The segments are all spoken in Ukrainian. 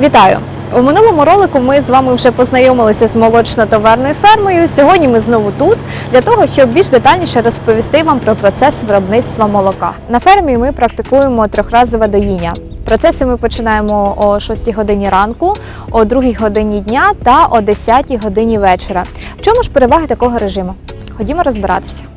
Вітаю! У минулому ролику ми з вами вже познайомилися з молочно-товарною фермою. Сьогодні ми знову тут для того, щоб більш детальніше розповісти вам про процес виробництва молока. На фермі ми практикуємо трьохразове доїння. Процеси ми починаємо о 6 годині ранку, о 2 годині дня та о 10 годині вечора. В чому ж переваги такого режиму? Ходімо розбиратися.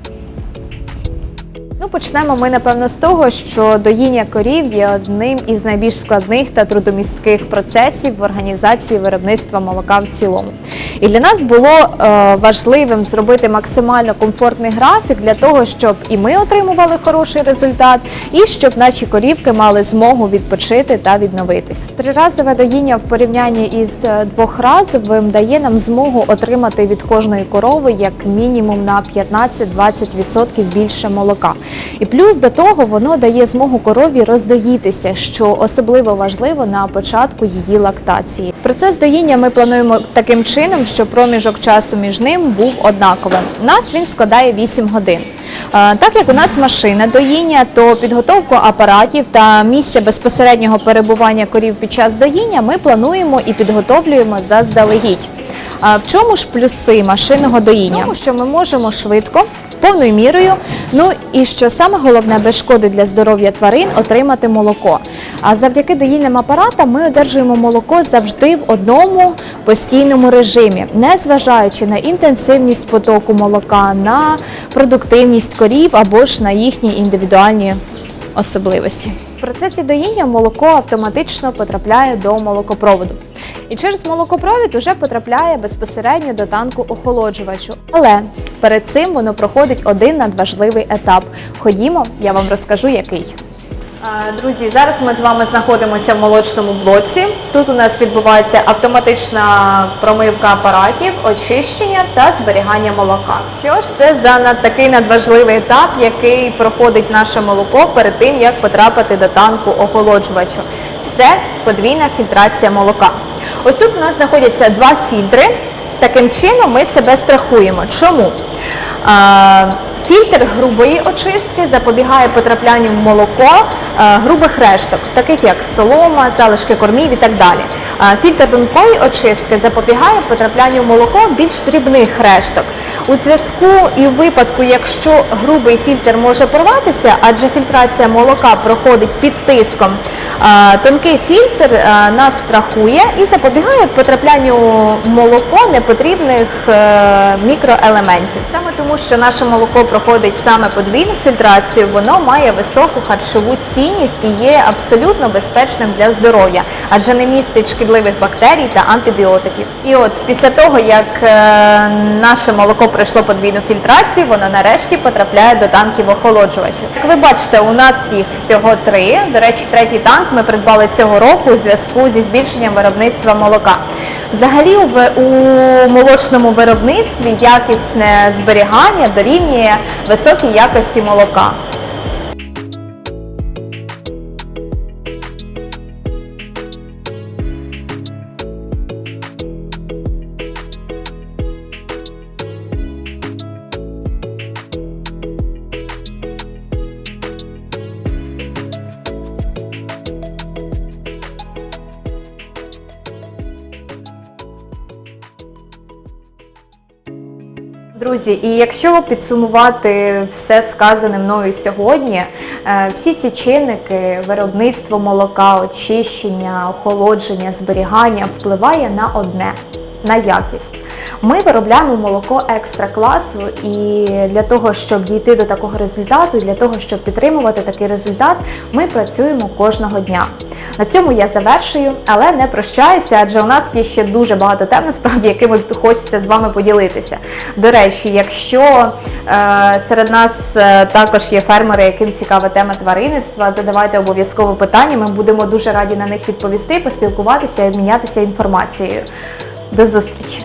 Ну, почнемо ми напевно з того, що доїння корів є одним із найбільш складних та трудомістких процесів в організації виробництва молока в цілому. І для нас було е, важливим зробити максимально комфортний графік для того, щоб і ми отримували хороший результат, і щоб наші корівки мали змогу відпочити та відновитись. Триразове доїння в порівнянні із е, двохразовим дає нам змогу отримати від кожної корови як мінімум на 15-20% більше молока. І плюс до того воно дає змогу корові роздоїтися, що особливо важливо на початку її лактації. Процес доїння ми плануємо таким чином, щоб проміжок часу між ним був однаковим. У нас він складає 8 годин. Так як у нас машина доїння, то підготовку апаратів та місця безпосереднього перебування корів під час доїння ми плануємо і підготовлюємо заздалегідь. В чому ж плюси машинного доїння? Тому що ми можемо швидко, повною мірою, ну і що саме головне, без шкоди для здоров'я тварин отримати молоко. А завдяки доїльним апаратам ми одержуємо молоко завжди в одному постійному режимі, не зважаючи на інтенсивність потоку молока, на продуктивність корів або ж на їхні індивідуальні особливості. В процесі доїння молоко автоматично потрапляє до молокопроводу. І через молокопровід уже потрапляє безпосередньо до танку охолоджувачу. Але перед цим воно проходить один надважливий етап. Ходімо, я вам розкажу, який. Друзі, зараз ми з вами знаходимося в молочному блоці. Тут у нас відбувається автоматична промивка апаратів, очищення та зберігання молока. Що ж це за над- такий надважливий етап, який проходить наше молоко перед тим, як потрапити до танку охолоджувачу? Це подвійна фільтрація молока. Ось тут у нас знаходяться два фільтри. Таким чином ми себе страхуємо. Чому? Фільтр грубої очистки запобігає потраплянню в молоко грубих решток, таких як солома, залишки кормів і так далі. Фільтр тонкої очистки запобігає потраплянню в молоко більш дрібних решток. У зв'язку і в випадку, якщо грубий фільтр може порватися, адже фільтрація молока проходить під тиском, тонкий фільтр нас страхує і запобігає потраплянню молоко непотрібних е, мікроелементів. Саме тому, що наше молоко проходить саме подвійну фільтрацію, воно має високу харчову цінність і є абсолютно безпечним для здоров'я, адже не містить шкідливих бактерій та антибіотиків. І от після того, як е, наше молоко пройшло подвійну фільтрацію, воно нарешті потрапляє до танків охолоджувачів. Як ви бачите, у нас їх всього три. До речі, третій танк ми придбали цього року у зв'язку зі збільшенням виробництва молока. Взагалі у, молочному виробництві якісне зберігання дорівнює високій якості молока. Друзі, і якщо підсумувати все сказане мною сьогодні, е, всі ці чинники, виробництво молока, очищення, охолодження, зберігання впливає на одне на якість. Ми виробляємо молоко екстра класу, і для того, щоб дійти до такого результату, для того, щоб підтримувати такий результат, ми працюємо кожного дня. На цьому я завершую, але не прощаюся, адже у нас є ще дуже багато тем, насправді, якими хочеться з вами поділитися. До речі, якщо е, серед нас е, також є фермери, яким цікава тема тваринництва, задавайте обов'язково питання. Ми будемо дуже раді на них відповісти, поспілкуватися і обмінятися інформацією. До зустрічі!